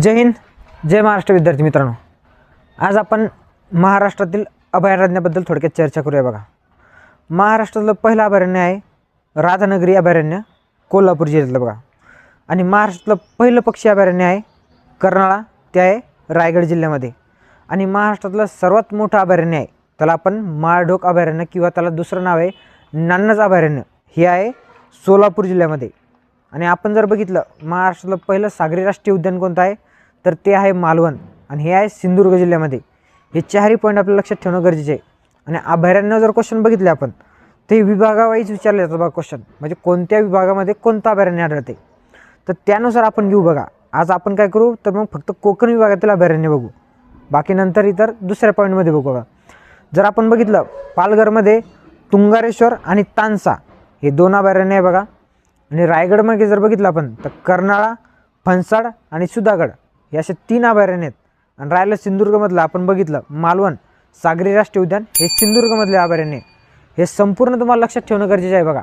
जय हिंद जय महाराष्ट्र विद्यार्थी मित्रांनो. आज आपण महाराष्ट्रातील अभयारण्याबद्दल थोडक्यात चर्चा करूया बघा. महाराष्ट्रातलं पहिलं अभयारण्य आहे राधानगरी अभयारण्य कोल्हापूर जिल्ह्यातलं बघा. आणि महाराष्ट्रातलं पहिलं पक्षी अभयारण्य आहे कर्नाळा ते आहे रायगड जिल्ह्यामध्ये. आणि महाराष्ट्रातलं सर्वात मोठं अभयारण्य आहे त्याला आपण माळढोक अभयारण्य किंवा त्याला दुसरं नाव आहे नान्नज अभयारण्य. हे आहे सोलापूर जिल्ह्यामध्ये. आणि आपण जर बघितलं महाराष्ट्रातलं पहिलं सागरी राष्ट्रीय उद्यान कोणतं आहे? तर ते आहे मालवण. आणि हे आहे सिंधुदुर्ग जिल्ह्यामध्ये. हे चारही पॉईंट आपल्याला लक्षात ठेवणं गरजेचे आहे. आणि अभयारण्य जर क्वेश्चन बघितले आपण ते विभागावाईज विचारले जातात बघा क्वेश्चन म्हणजे कोणत्या विभागामध्ये कोणतं अभयारण्य आढळते? तर त्यानुसार आपण घेऊ बघा. आज आपण काय करू? तर मग फक्त कोकण विभागातील अभयारण्य बघू. बाकी नंतर इतर दुसऱ्या पॉईंटमध्ये बघू बघा. जर आपण बघितलं पालघरमध्ये तुंगारेश्वर आणि तानसा हे दोन अभयारण्य आहे बघा. आणि रायगडमध्ये जर बघितलं आपण तर कर्नाळा फणसाड आणि सुधागड हे असे तीन अभयारण्य आहेत आणि राहिलं सिंधुदुर्गमधलं आपण बघितलं मालवण सागरी राष्ट्रीय उद्यान हे सिंधुदुर्गमधले अभयारण्य आहे. हे संपूर्ण तुम्हाला लक्षात ठेवणं गरजेचं आहे बघा